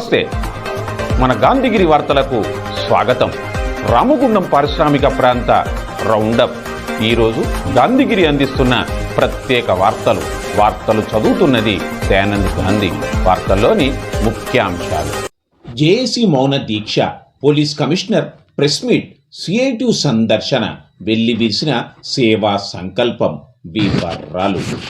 నమస్తే. మన గాంధీగిరి వార్తలకు స్వాగతం. రామగుండం పారిశ్రామిక ప్రాంత రౌండప్. ఈరోజు గాంధీగిరి అందిస్తున్న ప్రత్యేక వార్తలు. వార్తలు చదువుతున్నది దయానంద్ గాంధీ. వార్తల్లోని ముఖ్యాంశాలు. జేఏసీ మౌన దీక్ష police commissioner press meet CIT సందర్శన వెల్లివిరిసిన సేవా సంకల్పం వివరాలు.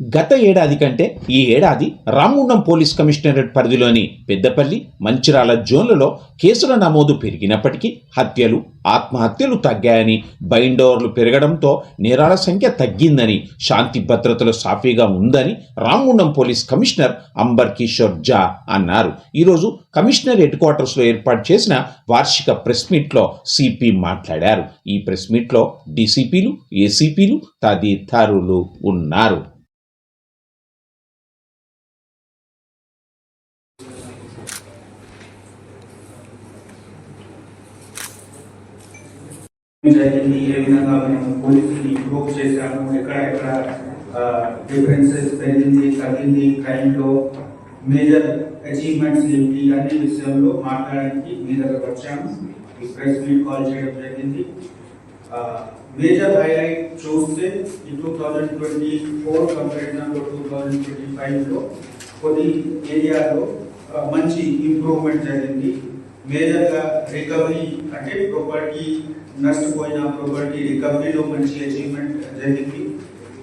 గత ఏడాది కంటే ఈ ఏడాది రామగుండం పోలీస్ కమిషనరేట్ పరిధిలోని పెద్దపల్లి మంచిరాల జోన్లలో కేసుల నమోదు పెరిగినప్పటికీ హత్యలు ఆత్మహత్యలు తగ్గాయని బైండోవర్లు పెరగడంతో నేరాల సంఖ్య తగ్గిందని శాంతి భద్రతలు సాఫీగా ఉందని రామగుండం పోలీస్ కమిషనర్ అంబర్ కిషోర్ జా అన్నారు. ఈరోజు కమిషనర్ హెడ్ క్వార్టర్స్లో ఏర్పాటు చేసిన వార్షిక ప్రెస్ మీట్లో సిపి మాట్లాడారు. ఈ ప్రెస్ మీట్లో డీసీపీలు ఏసీపీలు తదితరులు ఉన్నారు. జరిగింది ఏ విధంగా మేము పోలీసుని ఇంప్రూవ్ చేశాము ఎక్కడ ఎక్కడ డిఫరెన్సెస్ పెరిగింది తగ్గింది క్రైమ్లో మేజర్ అచీవ్మెంట్స్ ఏమిటి అనే విషయంలో మాట్లాడడానికి మీ దగ్గరకు వచ్చాము. ఈ ప్రెస్ మీట్ కాల్ చేయడం జరిగింది. మేజర్ హైలైట్ చూస్తే ఈ టూ థౌజండ్ ట్వంటీ ఫోర్ కంపారిజన్లో టూ థౌజండ్ ట్వంటీ ఫైవ్లో కొన్ని ఏరియాలో మంచి ఇంప్రూవ్మెంట్ జరిగింది. మేజర్గా రికవరీ అంటే ప్రాపర్టీ నష్టపోయిన ప్రాపర్టీ రికవరీలో మంచి అచీవ్మెంట్ జరిగింది.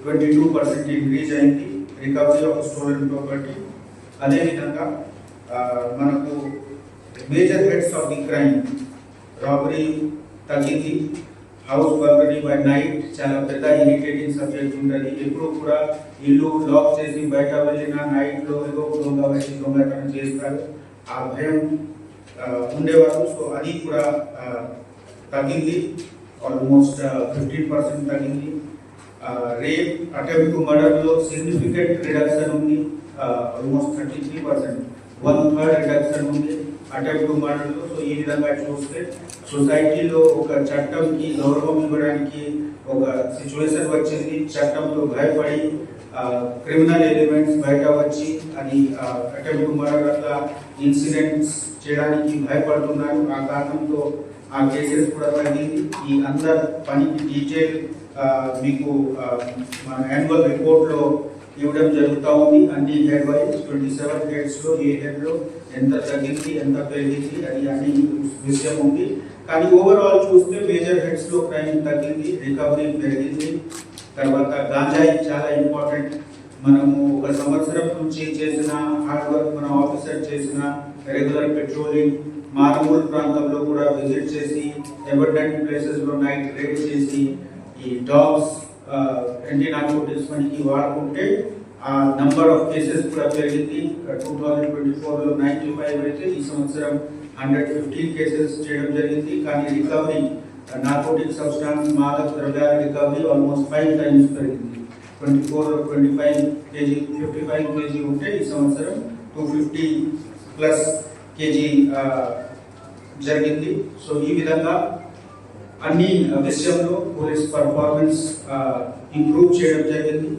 ట్వంటీ టూ పర్సెంట్ ఇంక్రీజ్ అయింది. రికవరీ ఆఫ్ స్టోలన్ ప్రాపర్టీ అదేవిధంగా ఆ, మనకు major heads of the crime robbery తగ్గింది. హౌస్ బర్గరీ బై నైట్ చాలా పెద్ద ఇరిటేటింగ్ సబ్జెక్ట్ ఉంటుంది. ఎప్పుడు కూడా ఇల్లు లాక్ చేసి బయట వెళ్ళిన నైట్లో ఏదో ఒక దొంగ వచ్చి దొంగతనం చేస్తారు. ఆ భయం ఆ, ఉండేవారు సో అది కూడా ఆ, తగ్గింది ఆల్మోస్ట్ ఫిఫ్టీన్ పర్సెంట్ తగ్గింది రేప్ అటెంప్ట్ టు మర్డర్లో సిగ్నిఫికెంట్ రిడక్షన్ ఉంది almost thirty three percent one third reduction ఉంది అటెంప్ట్ టు సో ఈ విధంగా చూస్తే సొసైటీలో ఒక చట్టంకి గౌరవం ఇవ్వడానికి ఒక సిచ్యువేషన్ వచ్చింది. చట్టంలో భయపడి క్రిమినల్ ఎలిమెంట్స్ బయట వచ్చి అది అటెంప్ట్ టు మర్డర్ అట్లా ఇన్సిడెంట్స్ చేయడానికి భయపడుతున్నారు. ఆ కారణంతో ఆ కేసెస్ కూడా తగ్గింది. ఈ అందరు పనికి డీటెయిల్ మీకు మన యాన్యువల్ రిపోర్ట్లో ఇవ్వడం జరుగుతూ ఉంది. అన్ని హెడ్ వైజ్ ట్వంటీ సెవెన్ హెడ్స్లో ఏ హెడ్లో ఎంత తగ్గింది ఎంత పెరిగింది అది అన్ని విషయం ఉంది కానీ ఓవరాల్ చూస్తే మేజర్ హెడ్స్లో క్రైమ్ తగ్గింది రికవరీ పెరిగింది. తర్వాత గాంజాయి చాలా ఇంపార్టెంట్ మనము ఒక సంవత్సరం నుంచి చేసిన హార్డ్ వర్క్ మన ఆఫీసర్ చేసిన రెగ్యులర్ పెట్రోలింగ్ మారుమూల ప్రాంతంలో కూడా విజిట్ చేసి ఎవర్డెంట్ ప్లేసెస్లో నైట్ రేడ్ చేసి ఈ డాగ్స్ యాంటీ నార్కోటిక్స్ మనకి వాడుకుంటే ఆ నంబర్ ఆఫ్ కేసెస్ కూడా పెరిగింది. టూ థౌజండ్ ట్వంటీ ఫోర్లో నైన్టీ ఫైవ్ అయితే ఈ సంవత్సరం హండ్రెడ్ ఫిఫ్టీన్ కేసెస్ చేయడం జరిగింది. కానీ రికవరీ నార్కోటిక్ సబ్స్టాన్స్ మాదక ద్రవ్యాల రికవరీ ఆల్మోస్ట్ ఫైవ్ టైమ్స్ పెరిగింది. Twenty four twenty five KG fifty five KG ఉంటే ఈ సంవత్సరం టూ ఫిఫ్టీ ప్లస్ కేజీ జరిగింది. సో ఈ విధంగా అన్ని విషయంలో పోలీస్ పర్ఫార్మెన్స్ ఇంప్రూవ్ చేయడం జరిగింది.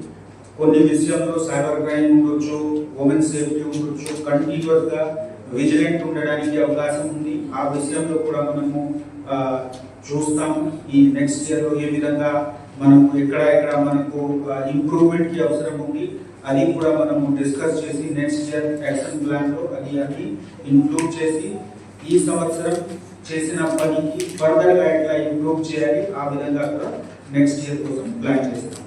కొన్ని విషయంలో సైబర్ క్రైమ్ ఉండొచ్చు ఉమెన్ సేఫ్టీ ఉండొచ్చు కంటిన్యూస్గా విజిలెంట్ ఉండడానికి అవకాశం ఉంది. ఆ విషయంలో కూడా మనము చూస్తాం. చూస్తాము ఈ నెక్స్ట్ ఇయర్లో ఏ విధంగా మనము ఎక్కడ ఎక్కడ మనకు ఇంప్రూవ్మెంట్కి అవసరం ఉంది అది కూడా మనము డిస్కస్ చేసి నెక్స్ట్ ఇయర్ యాక్షన్ ప్లాన్లో అది అది ఇంక్లూడ్ చేసి ఈ సంవత్సరం చేసిన పనికి ఫర్దర్గా ఎట్లా ఇంప్రూవ్ చేయాలి ఆ విధంగా కూడా నెక్స్ట్ ఇయర్ కోసం ప్లాన్ చేస్తాం.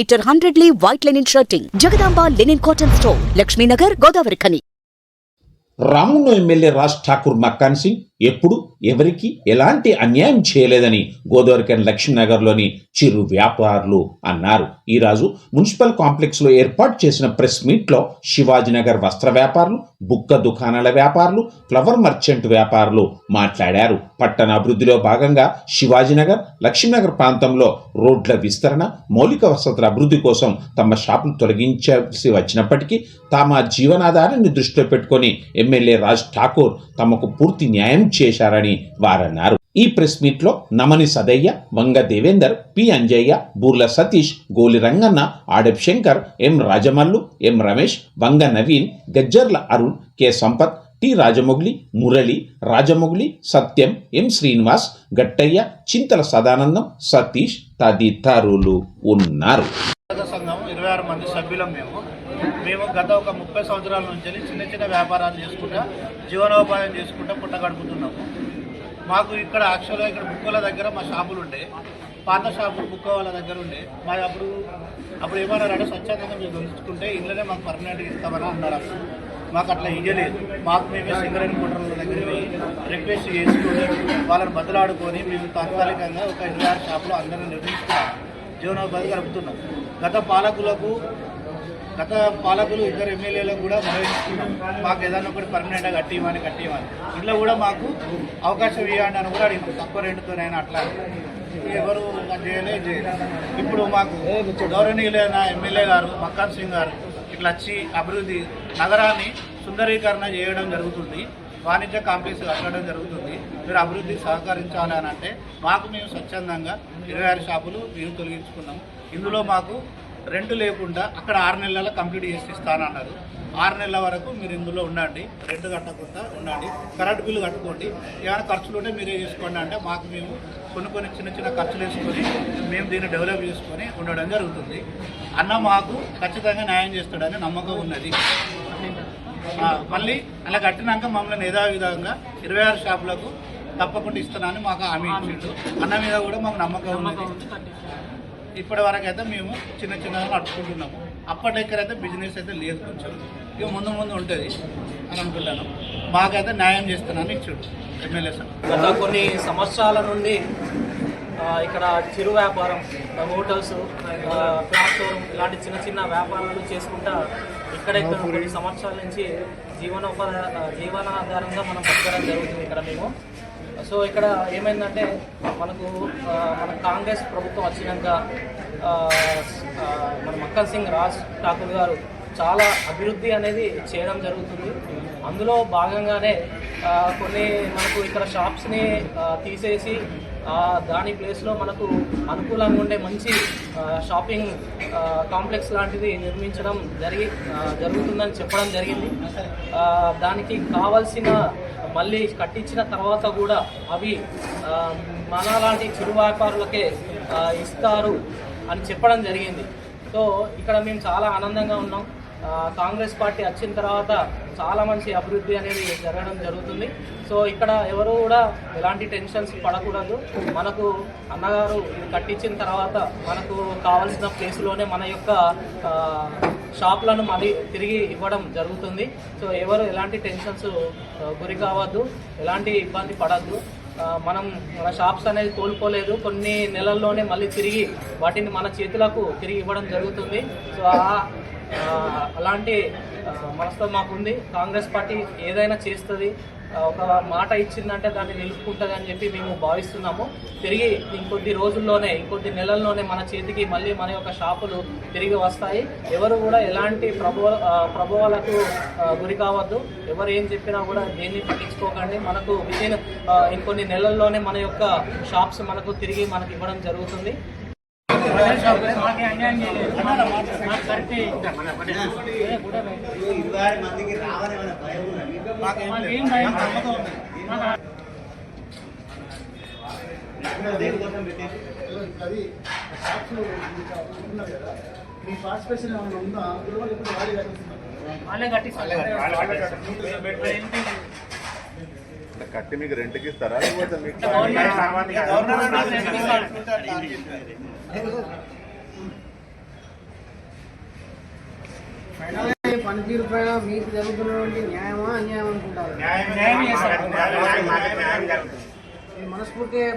metre hundred lea white linen shirting. Jagadamba linen cotton store Laxminagar Godavari Khani. రామును MLA Raj Thakur Makkan Singh. ఎప్పుడు ఎవరికి ఎలాంటి అన్యాయం చేయలేదని గోదావరికన్ లక్ష్మీనగర్లోని చిరు వ్యాపారులు అన్నారు. ఈరోజు మున్సిపల్ కాంప్లెక్స్లో ఏర్పాటు చేసిన ప్రెస్ మీట్లో శివాజీనగర్ వస్త్ర వ్యాపారులు బుక్క దుకాణాల వ్యాపారులు ఫ్లవర్ మర్చెంట్ వ్యాపారులు మాట్లాడారు. పట్టణ అభివృద్ధిలో భాగంగా శివాజీనగర్ లక్ష్మీనగర్ ప్రాంతంలో రోడ్ల విస్తరణ మౌలిక వసతుల అభివృద్ధి కోసం తమ షాపులు తొలగించాల్సి వచ్చినప్పటికీ తమ జీవనాధారాన్ని దృష్టిలో పెట్టుకొని ఎమ్మెల్యే రాజ్ ఠాకూర్ తమకు పూర్తి న్యాయం చేశారని వారన్నారు. ఈ ప్రెస్ మీట్లో Namani Sadaiah Vanga Devender P Anjaiah Burla Satish Goli Ranganna Adep Shankar M Rajamallu M Ramesh Vanga Naveen Gajjarla Arun K Sampath T Rajamogli Murali Rajamogli Satyam M Srinivas Gattaiah Chintala Sadanandam Satish తదితరులు ఉన్నారు. సంఘం ఇరవై ఆరు మంది సభ్యులం మేము. మేము గత ఒక ముప్పై సంవత్సరాల నుంచి చిన్న చిన్న వ్యాపారాలు చేసుకుంటా జీవనోపాయం చేసుకుంటా పుట్ట గడుపుతున్నాము. మాకు ఇక్కడ యాక్చువల్గా ఇక్కడ బుక్కల దగ్గర మా షాపులు ఉండే పాత షాపులు బుక్క వాళ్ళ దగ్గర ఉండే. మా అప్పుడు అప్పుడు ఏమన్నారంటే స్వచ్ఛందంగా మీరు గొంతుకుంటే ఇళ్ళనే మాకు పర్మనెంట్గా ఇస్తామని అన్నారు మాకు అట్లా ఇయ్యలేదు మాకు మేమే సింగరేణి మోటార్ల దగ్గర పోయి రిక్వెస్ట్ చేసుకొని వాళ్ళని బదులాడుకొని మేము తాత్కాలికంగా ఒక ఇరవై ఆరు షాపులో అందరం నిర్మించుకున్నాం. జీవనోపాధి గడుపుతున్నాం. గత పాలకులకు గత పాలకులు ఇద్దరు ఎమ్మెల్యేలకు కూడా మాకు ఏదైనా ఒకటి పర్మనెంట్గా కట్టియమని కట్టియమని ఇట్లా కూడా మాకు అవకాశం ఇవ్వండి అని కూడా అడిగింది. తక్కువ రెండుతోనైనా అట్లా ఎవరు చేయలే. ఇప్పుడు మాకు గౌరవనీయులైన ఎమ్మెల్యే గారు మక్కాన్ సింగ్ గారు ఇట్లా వచ్చి అభివృద్ధి నగరాన్ని సుందరీకరణ చేయడం జరుగుతుంది. వాణిజ్య కాంప్లెక్స్ కట్టడం జరుగుతుంది. మీరు అభివృద్ధి సహకరించాలి అని అంటే మాకు మేము స్వచ్ఛందంగా ఇరవై ఆరు షాపులు మేము తొలగించుకున్నాం. ఇందులో మాకు రెంట్ లేకుండా అక్కడ ఆరు నెలల కంప్లీట్ చేసి ఇస్తానన్నారు. ఆరు నెలల వరకు మీరు ఇందులో ఉండండి రెంట్ కట్టకుండా ఉండండి కరెంట్ బిల్లు కట్టుకోండి ఏమైనా ఖర్చులు ఉంటే మీరే చేసుకోండి అంటే మాకు మేము కొన్ని కొన్ని చిన్న చిన్న ఖర్చులు వేసుకొని మేము దీన్ని డెవలప్ చేసుకొని ఉండడం జరుగుతుంది. అన్న మాకు ఖచ్చితంగా న్యాయం చేస్తాడని నమ్మకం ఉన్నది. మళ్ళీ అలా కట్టినాక మమ్మల్ని యథావిధంగా ఇరవై ఆరు షాపులకు తప్పకుండా ఇస్తున్నానని మాకు హామీ ఇచ్చిండు. అన్న మీద కూడా మాకు నమ్మకం ఉన్నది. ఇప్పటి వరకు అయితే మేము చిన్న చిన్నగా నడుచుకుంటున్నాము అప్పటి దగ్గర అయితే బిజినెస్ అయితే లేదు కొంచెం. ఇక ముందు ముందు ఉంటుంది అని అనుకుంటాను మాకైతే న్యాయం చేస్తున్నాను ఇచ్చాడు ఎమ్మెల్యే సార్. గత కొన్ని సంవత్సరాల నుండి ఇక్కడ చిరు వ్యాపారం హోటల్స్ క్లాత్ షోరూమ్ ఇలాంటి చిన్న చిన్న వ్యాపారాలు చేసుకుంటా ఇక్కడ ఇక్కడ కొన్ని సంవత్సరాల నుంచి జీవనోపాధి జీవనాధారంగా మనం బతకడం జరుగుతుంది ఇక్కడ మేము. సో ఇక్కడ ఏమైందంటే మనకు మన కాంగ్రెస్ ప్రభుత్వం వచ్చినాక మన మక్కల్ సింగ్ రాజ్ ఠాకూర్ గారు చాలా అభివృద్ధి అనేది చేయడం జరుగుతుంది. అందులో భాగంగానే కొన్ని మనకు ఇక్కడ షాప్స్ని తీసేసి దాని ప్లేస్లో మనకు అనుకూలంగా ఉండే మంచి షాపింగ్ కాంప్లెక్స్ లాంటిది నిర్మించడం జరిగి జరుగుతుందని చెప్పడం జరిగింది. దానికి కావాల్సిన మళ్ళీ కట్టించిన తర్వాత కూడా అవి మన లాంటి చిరు వ్యాపారులకే ఇస్తారు అని చెప్పడం జరిగింది. సో ఇక్కడ మేము చాలా ఆనందంగా ఉన్నాం. కాంగ్రెస్ పార్టీ వచ్చిన తర్వాత చాలా మంచి అభివృద్ధి అనేది జరగడం జరుగుతుంది. సో ఇక్కడ ఎవరు కూడా ఎలాంటి టెన్షన్స్ పడకూడదు. మనకు అన్నగారు ఇది కట్టించిన తర్వాత మనకు కావాల్సిన ప్లేస్లోనే మన యొక్క షాప్లను మళ్ళీ తిరిగి ఇవ్వడం జరుగుతుంది. సో ఎవరు ఎలాంటి టెన్షన్స్ గురి కావద్దు. ఎలాంటి ఇబ్బంది పడద్దు. మనం మన షాప్స్ అనేది కోల్పోలేదు. కొన్ని నెలల్లోనే మళ్ళీ తిరిగి వాటిని మన చేతులకు తిరిగి ఇవ్వడం జరుగుతుంది. సో అలాంటి ఆ, మాకుంది. కాంగ్రెస్ పార్టీ ఏదైనా చేస్తుంది ఒక మాట ఇచ్చిందంటే దాన్ని నిలుపుకుంటుంది అని చెప్పి మేము భావిస్తున్నాము. తిరిగి ఇంకొద్ది రోజుల్లోనే ఇంకొద్ది నెలల్లోనే మన చేతికి మళ్ళీ మన యొక్క షాపులు తిరిగి వస్తాయి. ఎవరు కూడా ఎలాంటి ప్రభు ఆ, ప్రభావాలకు గురి కావద్దు. ఎవరు ఏం చెప్పినా కూడా దేన్ని పట్టించుకోకండి. మనకు వితిన్ ఇంకొన్ని నెలల్లోనే మన యొక్క షాప్స్ మనకు తిరిగి మనకి ఇవ్వడం జరుగుతుంది. మందికి రావాలి అది సాక్షులు మీ పార్టిసిపేషన్ ఏమైనా ఉందా వాళ్ళే కట్టిస్తారు కట్టి మీకు రెంట్కి ఇస్తారా లేకపోతే మీకు పనితీరు పైన మీకు జరుగుతున్నటువంటి న్యాయమా అన్యాయం అనుకుంటారు నేను మనస్ఫూర్తిగా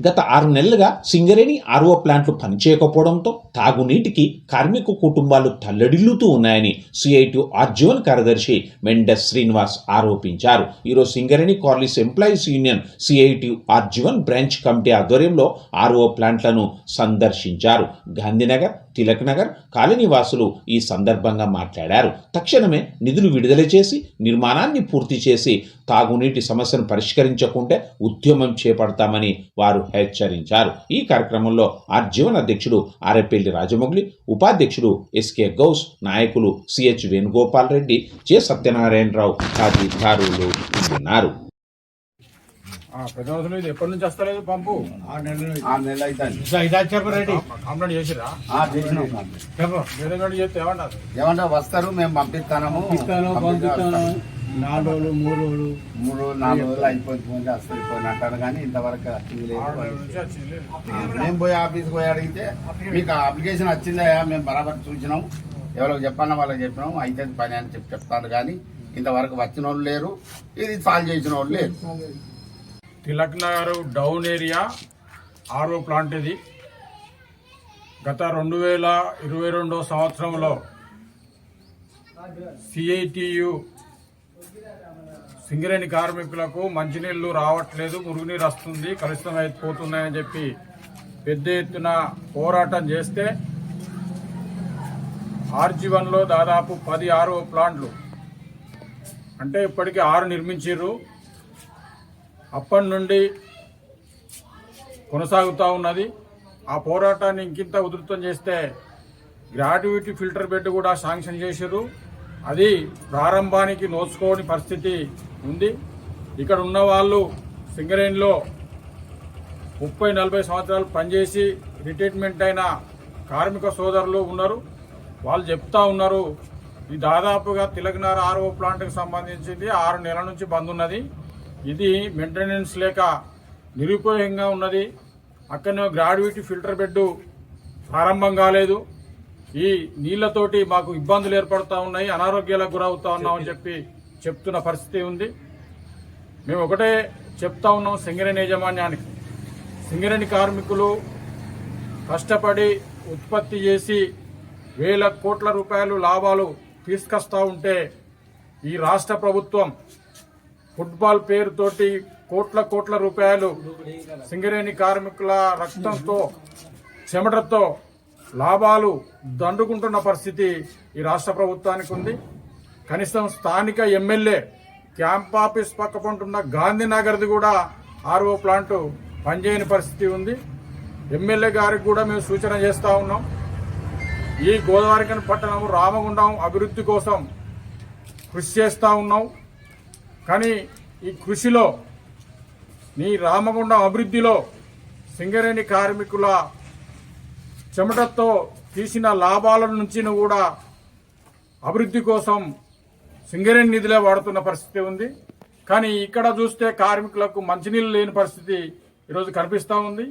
గత ఆరు నెలలుగా సింగరేణి ఆర్ఓ ప్లాంట్లు పనిచేయకపోవడంతో తాగునీటికి కార్మిక కుటుంబాలు తల్లడిల్లుతూ ఉన్నాయని సిఐటి ఆర్జీవన్ కార్యదర్శి మెండస్ శ్రీనివాస్ ఆరోపించారు. ఈరోజు Singareni collieries employees union CIT RG one branch committee ఆధ్వర్యంలో ఆర్ఓ ప్లాంట్లను సందర్శించారు. గాంధీనగర్ తిలక్ నగర్ కాలనీవాసులు ఈ సందర్భంగా మాట్లాడారు. తక్షణమే నిధులు విడుదల చేసి నిర్మాణాన్ని పూర్తి చేసి తాగునీటి సమస్యను పరిష్కరించకుంటే ఉద్యమం చేపడతామని వారు హెచ్చరించారు. ఈ కార్యక్రమంలో ఆర్జీవన్ అధ్యక్షుడు ఆరెపల్లి రాజమౌళి ఉపాధ్యక్షుడు ఎస్కే గౌస్ నాయకులు సిహెచ్ వేణుగోపాల్ రెడ్డి జె సత్యనారాయణరావు తదితరులు ఉన్నారు. అవసరం ఇది ఎప్పటి నుంచి వస్తలేదు పంపు? ఆ నెల అయితే కంప్లైంట్ చేసిరా చేసినాం. చెప్పు. వేరే కాడ చేస్తే ఏమన్నారు ఏమంటే వస్తారు మేము పంపిస్తాము. నాలుగు రోజులు మూడు రోజులు. మూడు నాలుగు రోజులు అయిపోతుంది వస్తుంది పోయిన అంటారు కానీ ఇంతవరకు వచ్చింది లేదు. ఆరు నెలల వచ్చింది మేము పోయి ఆఫీస్కి పోయి అడిగితే మీకు అప్లికేషన్ వచ్చిందయా మేము బరాబర్ చూసినాం. ఎవరికి చెప్పాలన్నా వాళ్ళకి చెప్పినాం. అయితే పని అని చెప్పి చెప్తాను కానీ ఇంతవరకు వచ్చిన వాళ్ళు లేరు. ఇది సాల్వ్ చేసిన వాళ్ళు లేరు. Tilak Nagar down area RO plant ఇది. గత రెండు వేల ఇరవై రెండో సంవత్సరంలో సిఐటియు సింగరేణి కార్మికులకు మంచినీళ్ళు రావట్లేదు మురుగునీరు వస్తుంది కలుషితం అయిపోతున్నాయని చెప్పి పెద్ద ఎత్తున పోరాటం చేస్తే ఆర్జీవన్లో దాదాపు పది ఆరో ప్లాంట్లు. అంటే ఇప్పటికీ ఆరు నిర్మించారు అప్పటి నుండి కొనసాగుతూ ఉన్నది. ఆ పోరాటాన్ని ఇంకింత ఉధృతం చేస్తే గ్రాడ్యుయేటీ ఫిల్టర్ బెడ్ కూడా శాంక్షన్ చేశారు అది ప్రారంభానికి నోచుకోని పరిస్థితి ఉంది. ఇక్కడ ఉన్న వాళ్ళు సింగరేణిలో ముప్పై నలభై సంవత్సరాలు పనిచేసి రిటైర్మెంట్ అయిన కార్మిక సోదరులు ఉన్నారు. వాళ్ళు చెప్తా ఉన్నారు ఇది దాదాపుగా తిలకనార ఆర్ఓ ప్లాంట్కి సంబంధించింది ఆరు నెలల నుంచి బంద్ ఉన్నది. ఇది మెయింటెనెన్స్ లేక నిరుపయోగంగా ఉన్నది. అక్కడనే గ్రాడ్యుయేట్ ఫిల్టర్ బెడ్ ప్రారంభం కాలేదు. ఈ నీళ్ళతోటి మాకు ఇబ్బందులు ఏర్పడుతూ ఉన్నాయి అనారోగ్యాలకు గురవుతా ఉన్నామని చెప్పి చెప్తున్న పరిస్థితి ఉంది. మేము ఒకటే చెప్తా ఉన్నాం సింగరేణి యాజమాన్యానికి. సింగరేణి కార్మికులు కష్టపడి ఉత్పత్తి చేసి వేల కోట్ల రూపాయలు లాభాలు తీసుకొస్తా ఉంటే ఈ రాష్ట్ర ప్రభుత్వం ఫుట్బాల్ పేరుతోటి కోట్ల కోట్ల రూపాయలు సింగరేణి కార్మికుల రక్తంతో చెమటతో లాభాలు దండుకుంటున్న పరిస్థితి ఈ రాష్ట్ర ప్రభుత్వానికి ఉంది. కనీసం స్థానిక ఎమ్మెల్యే క్యాంప్ ఆఫీస్ పక్క పంటున్న గాంధీనగర్ది కూడా ఆర్ఓ ప్లాంట్ పనిచేయని పరిస్థితి ఉంది. ఎమ్మెల్యే గారికి కూడా మేము సూచన చేస్తూ ఉన్నాం. ఈ గోదావరికని పట్టణం రామగుండం అభివృద్ధి కోసం కృషి చేస్తూ ఉన్నాం. కానీ ఈ కృషిలో నీ రామగుండం అభివృద్ధిలో సింగరేణి కార్మికుల చెమటతో తీసిన లాభాల నుంచి కూడా అభివృద్ధి కోసం సింగరేణి నిధులే వాడుతున్న పరిస్థితి ఉంది. కానీ ఇక్కడ చూస్తే కార్మికులకు మంచినీళ్ళు లేని పరిస్థితి ఈరోజు కనిపిస్తూ ఉంది.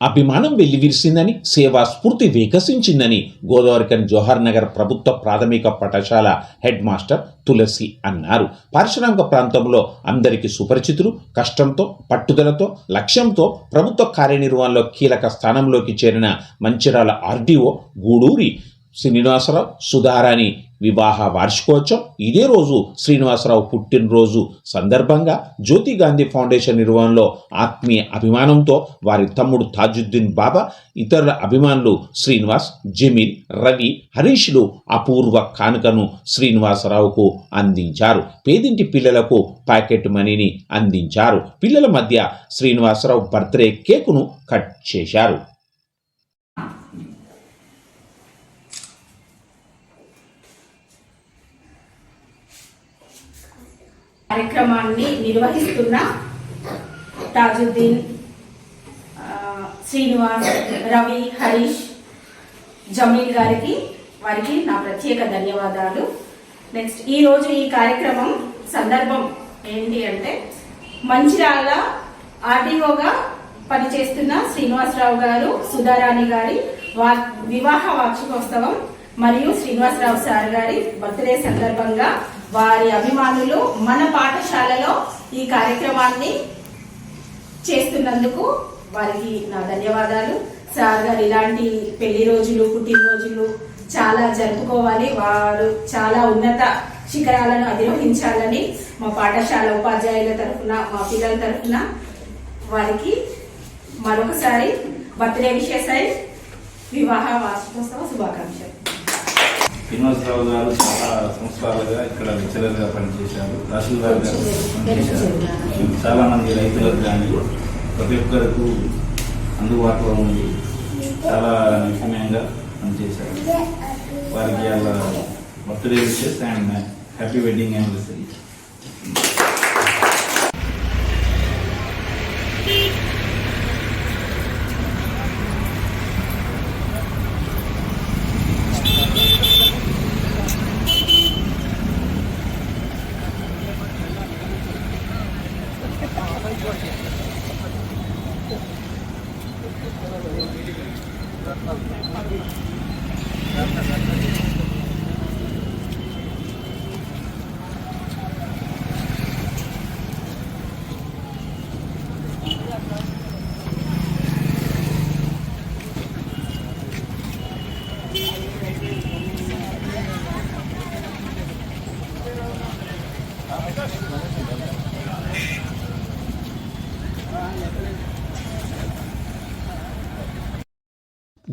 అభిమానం వెల్లివిరిసిందని సేవా స్ఫూర్తి వికసించిందని గోదావరికన్ జోహర్ నగర్ ప్రభుత్వ ప్రాథమిక పాఠశాల హెడ్ మాస్టర్ తులసి అన్నారు. పారిశ్రామిక ప్రాంతంలో అందరికీ సుపరిచితులు కష్టంతో పట్టుదలతో లక్ష్యంతో ప్రభుత్వ కార్యనిర్వహణలో కీలక స్థానంలోకి చేరిన మంచిరాల ఆర్డీఓ గూడూరి శ్రీనివాసరావు సుధారాణి వివాహ వార్షికోత్సవం. ఇదే రోజు శ్రీనివాసరావు పుట్టినరోజు సందర్భంగా జ్యోతి గాంధీ ఫౌండేషన్ నిర్వహణలో ఆత్మీయ అభిమానంతో వారి తమ్ముడు తాజుద్దీన్ బాబా ఇతరుల అభిమానులు శ్రీనివాస్ జమీల్ రవి హరీష్లు అపూర్వ కానుకను శ్రీనివాసరావుకు అందించారు. పేదింటి పిల్లలకు ప్యాకెట్ మనీని అందించారు. పిల్లల మధ్య శ్రీనివాసరావు బర్త్డే కేకును కట్ చేశారు. కార్యక్రమాన్ని నిర్వహిస్తున్న తాజుద్దీన్ శ్రీనివాస్ రవి హరీష్ జమీల్ గారికి వారికి నా ప్రత్యేక ధన్యవాదాలు. నెక్స్ట్ ఈ రోజు ఈ కార్యక్రమం సందర్భం ఏంటి అంటే మంచిర్యాల ఆర్డీఓగా పనిచేస్తున్న శ్రీనివాసరావు గారు సుధారాణి గారి వా- వివాహ వార్షికోత్సవం మరియు శ్రీనివాసరావు సార్ గారి బర్త్డే సందర్భంగా వారి అభిమానులు మన పాఠశాలలో ఈ కార్యక్రమాన్ని చేస్తున్నందుకు వారికి నా ధన్యవాదాలు. సార్ గారు ఇలాంటి పెళ్ళి రోజులు పుట్టినరోజులు చాలా జరుపుకోవాలి. వారు చాలా ఉన్నత శిఖరాలను అధిరోహించాలని మా పాఠశాల ఉపాధ్యాయుల తరఫున మా పిల్లల తరఫున వారికి మరొకసారి బర్త్డే విశేషాయి వివాహ వార్షికోత్సవ శుభాకాంక్షలు. శ్రీనివాసరావు గారు చాలా సంవత్సరాలుగా ఇక్కడ లెక్చరర్గా పనిచేశారు. తహసీల్దార్ గారు పనిచేశారు. చాలా మంది రైతులకు కానీ ప్రతి ఒక్కరికి అందుబాటులో ఉంది చాలా నిపుణ్యంగా పనిచేశారు. వారికి వాళ్ళ birthday wishes and happy wedding anniversary.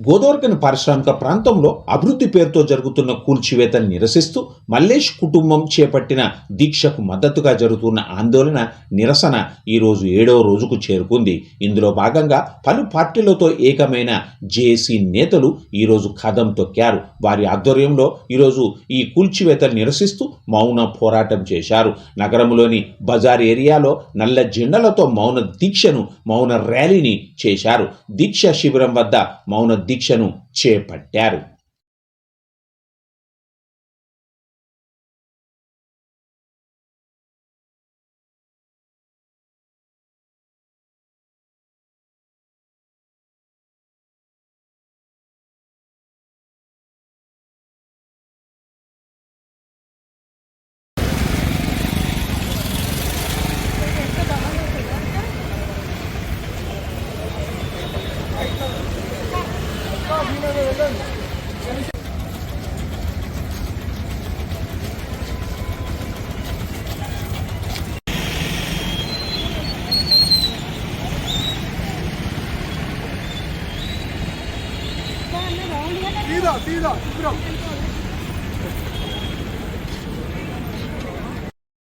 Godavarikhani పారిశ్రామిక ప్రాంతంలో అభివృద్ధి పేరుతో జరుగుతున్న కూల్చివేతను నిరసిస్తూ మల్లేష్ కుటుంబం చేపట్టిన దీక్షకు మద్దతుగా జరుగుతున్న ఆందోళన నిరసన ఈరోజు ఏడవ రోజుకు చేరుకుంది. ఇందులో భాగంగా పలు పార్టీలతో ఏకమైన జేఏసీ నేతలు ఈరోజు కదం తొక్కారు. వారి ఆధ్వర్యంలో ఈరోజు ఈ కూల్చివేతను నిరసిస్తూ మౌన పోరాటం చేశారు. నగరంలోని బజార్ ఏరియాలో నల్ల జెండలతో మౌన దీక్షను మౌన ర్యాలీని చేశారు. దీక్ష శిబిరం వద్ద మౌన దీక్ష దీక్షను చేపట్టారు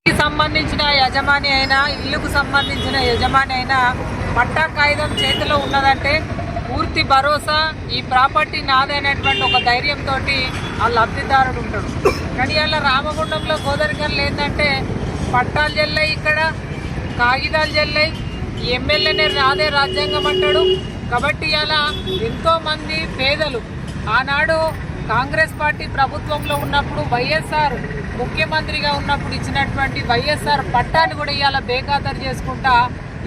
సంబంధించిన యజమాని అయినా ఇల్లుకు సంబంధించిన యజమాని అయినా పట్టా కాగితం చేతిలో ఉన్నదంటే పూర్తి భరోసా ఈ ప్రాపర్టీ నాదైనటువంటి ఒక ధైర్యంతో ఆ లబ్ధిదారుడు ఉంటాడు. కానీ అలా రామగుండంలో గోదరికలు ఏంటంటే పట్టాలు జల్లాయి ఇక్కడ కాగితాలు జల్లై ఎమ్మెల్యేనే రాదే రాజ్యాంగం అంటాడు. కాబట్టి అలా ఎంతోమంది పేదలు ఆనాడు కాంగ్రెస్ పార్టీ ప్రభుత్వంలో ఉన్నప్పుడు వైఎస్ఆర్ ముఖ్యమంత్రిగా ఉన్నప్పుడు ఇచ్చినటువంటి వైఎస్ఆర్ పట్టాన్ని కూడా ఇవాళ బేఖాతరు చేసుకుంటా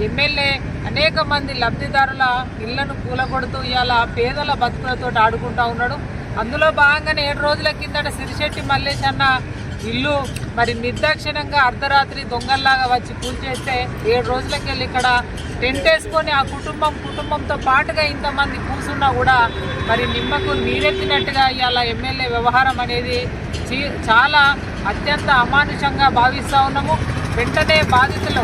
ఎమ్మెల్యే అనేక మంది లబ్ధిదారుల ఇళ్ళను కూలగొడుతూ ఇవాళ పేదల బతుకులతో ఆడుకుంటా ఉన్నాడు. అందులో భాగంగానే ఏడు రోజుల కిందట సిరిశెట్టి మల్లేష్ అన్న ఇల్లు మరి నిర్దాక్షిణంగా అర్ధరాత్రి దొంగల్లాగా వచ్చి కూల్చేస్తే ఏడు రోజులకెళ్ళి ఇక్కడ టెంట్ వేసుకొని ఆ కుటుంబం కుటుంబంతో పాటుగా ఇంతమంది కూర్చున్నా కూడా మరి నిమ్మకు నీరెత్తినట్టుగా ఇవాళ ఎమ్మెల్యే వ్యవహారం అనేది చాలా అత్యంత అమానుషంగా భావిస్తూ ఉన్నాము. వెంటనే బాధితులు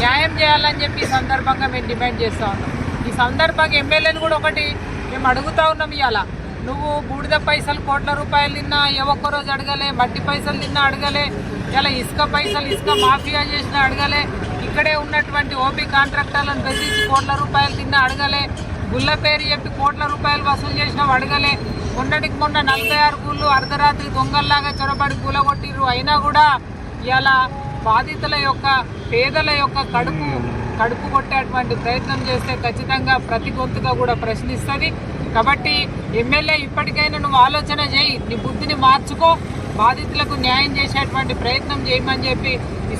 న్యాయం చేయాలని చెప్పి ఈ సందర్భంగా మేము డిమాండ్ చేస్తూ ఉన్నాం. ఈ సందర్భంగా ఎమ్మెల్యేని కూడా ఒకటి మేము అడుగుతా ఉన్నాం ఇవాళ. నువ్వు బూడిద పైసలు కోట్ల రూపాయలు తిన్నా ఏ ఒక్క రోజు అడగలే మట్టి పైసలు తిన్నా అడగలే ఇలా ఇసుక పైసలు ఇసుక మాఫియా చేసినా అడగలే ఇక్కడే ఉన్నటువంటి ఓపీ కాంట్రాక్టర్లను బెదిరించి కోట్ల రూపాయలు తిన్నా అడగలే గుళ్ళ పేరు చెప్పి కోట్ల రూపాయలు వసూలు చేసినా అడగలే. మొన్నటికి మొన్న నలభై ఆరు గుళ్ళు అర్ధరాత్రి దొంగల్లాగా చొరబడి కూలగొట్టిర్రు. అయినా కూడా ఇలా బాధితుల యొక్క పేదల యొక్క కడుపు కడుపు కొట్టేటువంటి ప్రయత్నం చేస్తే ఖచ్చితంగా ప్రతి గొంతుగా కూడా ప్రశ్నిస్తుంది. కాబట్టి ఎమ్మెల్యే ఇప్పటికైనా నువ్వు ఆలోచన చేయి నీ బుద్ధిని మార్చుకో. బాధితులకు న్యాయం చేసేటువంటి ప్రయత్నం చేయమని చెప్పి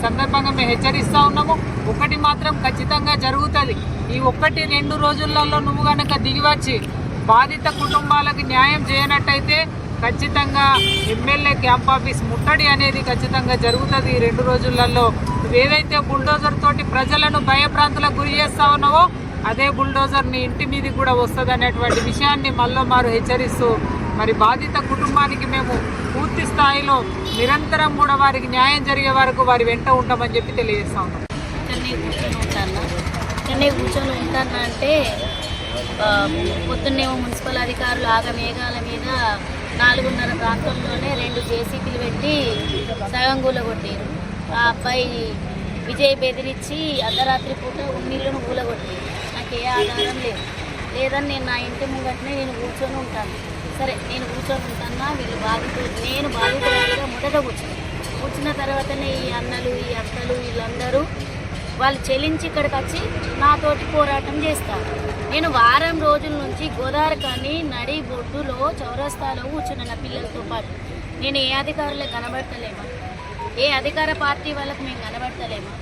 సందర్భంగా మేము హెచ్చరిస్తూ ఉన్నాము. ఒకటి మాత్రం ఖచ్చితంగా జరుగుతుంది. ఈ ఒక్కటి రెండు రోజులలో నువ్వు కనుక దిగివచ్చి బాధిత కుటుంబాలకు న్యాయం చేయనట్టయితే ఖచ్చితంగా ఎమ్మెల్యే క్యాంప్ ఆఫీస్ ముట్టడి అనేది ఖచ్చితంగా జరుగుతుంది ఈ రెండు రోజులలో. ఏదైతే బుల్డోజర్ తోటి ప్రజలను భయభ్రాంతులకు గురి చేస్తా ఉన్నావో అదే బుల్డోజర్ నీ ఇంటి మీద కూడా వస్తుంది అనేటువంటి విషయాన్ని మళ్ళీ హెచ్చరిస్తూ మరి బాధిత కుటుంబానికి మేము పూర్తి స్థాయిలో నిరంతరం కూడా వారికి న్యాయం జరిగే వరకు వారి వెంట ఉంటామని చెప్పి తెలియజేస్తా ఉన్నాం. చెన్నై కూర్చొని ఉంటాను? కూర్చొని ఉంటాను అంటే పొద్దున్నేమో మున్సిపల్ అధికారులు ఆగమేఘాల మీద నాలుగున్నర ప్రాంతంలోనే రెండు జేసీబీలు పెట్టి సగం కూలగొట్టారు. ఆ అబ్బాయి విజయ్ బెదిరించి అర్ధరాత్రి పూట ఉన్నీళ్ళను కూలగొట్టారు. నాకు ఏ ఆధారం లేదు. లేదని నేను నా ఇంటి ముంగటనే నేను కూర్చొని ఉంటాను. సరే నేను కూర్చొని ఉంటానా వీళ్ళు బాధితులు నేను బాధితురాలుగా మొదట కూర్చున్నాను కూర్చున్న తర్వాతనే ఈ అన్నలు ఈ అక్కలు వీళ్ళందరూ వాళ్ళు చెల్లించి ఇక్కడికి వచ్చి నాతోటి పోరాటం చేస్తారు. నేను వారం రోజుల నుంచి గోదావరి కానీ నడి బొడ్డులో చౌరస్తాలో కూర్చున్నాను నా పిల్లలతో పాటు. నేను ఏ అధికారులకు కనబడతలేమా? ఏ అధికార పార్టీ వాళ్ళకి మేము కనబడతలేమా?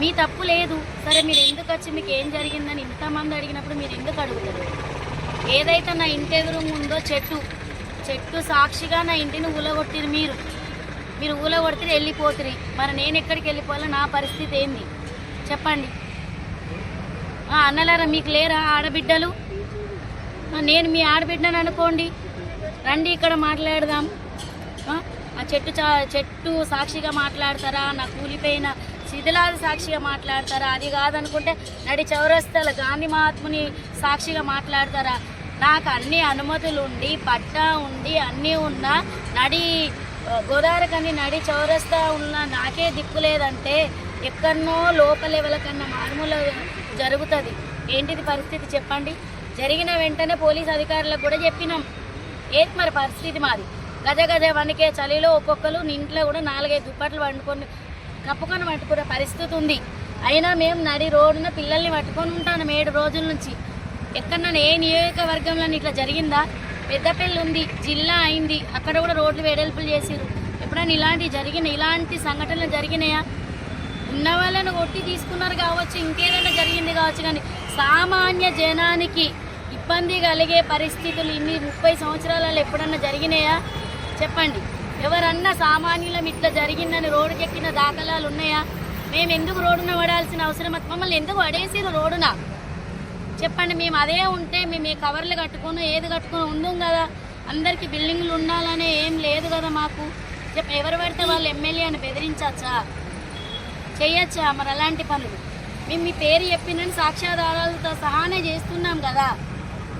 మీ తప్పు లేదు. సరే మీరు ఎందుకు వచ్చి మీకు ఏం జరిగిందని ఇంతమంది అడిగినప్పుడు మీరు ఎందుకు అడుగుతారు? ఏదైతే నా ఇంటి ఎదురు ఉందో చెట్టు చెట్టు సాక్షిగా నా ఇంటిని ఊలగొట్టిరు మీరు. మీరు ఊలగొడితే వెళ్ళిపోతురి. మరి నేను ఎక్కడికి వెళ్ళిపోవాలో? నా పరిస్థితి ఏంది? చెప్పండి. అన్నలారా మీకు లేరా ఆడబిడ్డలు? నేను మీ ఆడబిడ్డను అనుకోండి. రండి ఇక్కడ మాట్లాడదాం. ఆ, ఆ చెట్టు చా చెట్టు సాక్షిగా మాట్లాడతారా? నా కూలిపోయిన శిథిలాది సాక్షిగా మాట్లాడతారా? అది కాదనుకుంటే నడి చౌరస్తల గాంధీ మహాత్ముని సాక్షిగా మాట్లాడతారా? నాకు అన్ని అనుమతులు ఉండి పట్టా ఉండి అన్నీ ఉన్నా నడి గోదావరికని నడి చౌరస్తా ఉన్న నాకే దిక్కు లేదంటే ఎక్కడనో లోకల్ లెవెల్ కన్నా మారుమూల జరుగుతుంది. ఏంటిది పరిస్థితి చెప్పండి? జరిగిన వెంటనే పోలీస్ అధికారులకు కూడా చెప్పినాం. ఏది మరి పరిస్థితి మాది? గజ గజ వణికే చలిలో ఒక్కొక్కరు ఇంట్లో కూడా నాలుగైదు దుప్పట్లు వండుకొని కప్పుకొని పట్టుకునే పరిస్థితి ఉంది. అయినా మేము నడి రోడ్డున పిల్లల్ని పట్టుకొని ఉంటాను ఏడు రోజుల నుంచి. ఎక్కడన్నా ఏ నియోజకవర్గంలో ఇట్లా జరిగిందా? పెద్దపల్లి ఉంది జిల్లా అయింది అక్కడ కూడా రోడ్లు వెడల్పులు చేసిరు ఎప్పుడైనా ఇలాంటివి జరిగిన ఇలాంటి సంఘటనలు జరిగినాయా? ఉన్న వాళ్ళని కొట్టి తీసుకున్నారు కావచ్చు ఇంకేదైనా జరిగింది కావచ్చు కానీ సామాన్య జనానికి ఇబ్బంది కలిగే పరిస్థితులు ఇన్ని ముప్పై సంవత్సరాలలో ఎప్పుడన్నా జరిగినాయా? చెప్పండి. ఎవరన్నా సామాన్యులం ఇట్లా జరిగిందని రోడ్డుకెక్కిన దాఖలాలు ఉన్నాయా? మేము ఎందుకు రోడ్డున పడాల్సిన అవసరం? మమ్మల్ని ఎందుకు పడేసిరు రోడ్డున? చెప్పండి మేము అదే ఉంటే మేము ఏ కవర్లు కట్టుకుని ఏది కట్టుకుని ఉందాం కదా? అందరికీ బిల్డింగ్లు ఉండాలనే ఏం లేదు కదా మాకు. చెప్ప ఎవరు పడితే వాళ్ళు ఎమ్మెల్యే అని బెదిరించచ్చా? చేయొచ్చా మరి అలాంటి పనులు? మేము మీ పేరు చెప్పినని సాక్ష్యాధారాలతో సహానే చేస్తున్నాం కదా.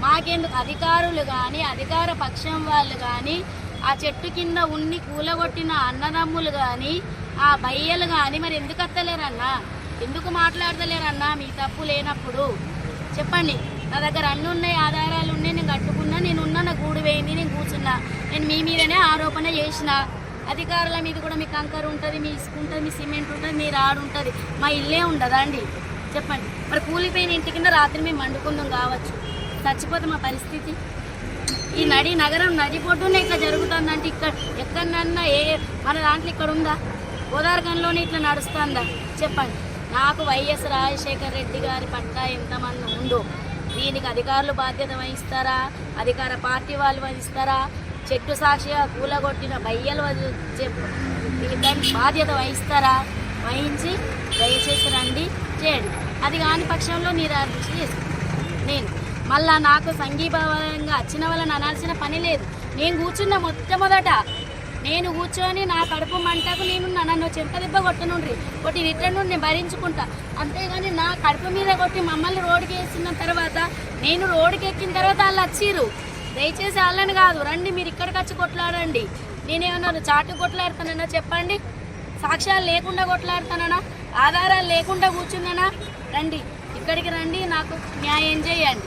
మాకెందుకు? అధికారులు కానీ అధికార పక్షం వాళ్ళు కానీ ఆ చెట్టు కింద ఉన్ని కూలగొట్టిన అన్నదమ్ములు కానీ ఆ బయ్యలు కానీ మరి ఎందుకు అత్తలేరన్నా? ఎందుకు మాట్లాడతలేరన్నా మీ తప్పు లేనప్పుడు? చెప్పండి. నా దగ్గర అన్ని ఉన్నాయి ఆధారాలు ఉన్నాయి నేను కట్టుకున్నా నేను ఉన్నా నా గూడు వేయింది నేను కూర్చున్నా. నేను మీ మీదనే ఆరోపణ చేసిన. అధికారుల మీద కూడా మీ కంకర ఉంటుంది మీ ఇసుక ఉంటుంది మీ సిమెంట్ ఉంటుంది మీ రాడు ఉంటుంది. మా ఇల్లే ఉండదా అండి? చెప్పండి. మరి కూలిపోయిన ఇంటి కింద రాత్రి మేము వండుకుందాం కావచ్చు. చచ్చిపోతే మా పరిస్థితి? ఈ నడి నగరం నడి పొడ్డునే ఇట్లా జరుగుతుందంటే ఇక్కడ ఎక్కడన్నా ఏ మన దాంట్లో ఇక్కడ ఉందా? గోదావరిగంలోనే ఇట్లా నడుస్తుందా? చెప్పండి. నాకు వైఎస్ రాజశేఖర్ రెడ్డి గారి పట్ల ఎంతమంది ఉందో దీనికి అధికారులు బాధ్యత వహిస్తారా? అధికార పార్టీ వాళ్ళు వహిస్తారా? చెట్టు సాక్షిగా కూలగొట్టిన బయ్యలు వది- చెప్- దానికి బాధ్యత వహిస్తారా? వహించి దయచేసి రండి చేయండి. అది కాని పక్షంలో నిరాదృష్టి చేసుకుంటాను నేను మళ్ళా నాకు సంఘీభావంగా వచ్చిన వాళ్ళని అనాల్సిన పని లేదు. నేను కూర్చున్న మొట్టమొదట నేను కూర్చొని నా కడుపు మంటకు నేను నన్ను చెంప దెబ్బ కొట్టనుండ్రి. కొట్టి రిటర్న్ నుండి నేను భరించుకుంటా. అంతేగాని నా కడుపు మీద కొట్టి మమ్మల్ని రోడ్డుకి వేసిన తర్వాత నేను రోడ్డుకి ఎక్కిన తర్వాత వాళ్ళు వచ్చిర్రు. దయచేసి వాళ్ళని కాదు రండి మీరు ఇక్కడికి వచ్చి కొట్లాడండి. నేనేమన్నా చాటు కొట్లాడుతానన్నా చెప్పండి? సాక్ష్యాలు లేకుండా కొట్లాడుతానన్నా? ఆధారాలు లేకుండా కూర్చున్నానా? రండి ఇక్కడికి రండి నాకు న్యాయం చేయండి.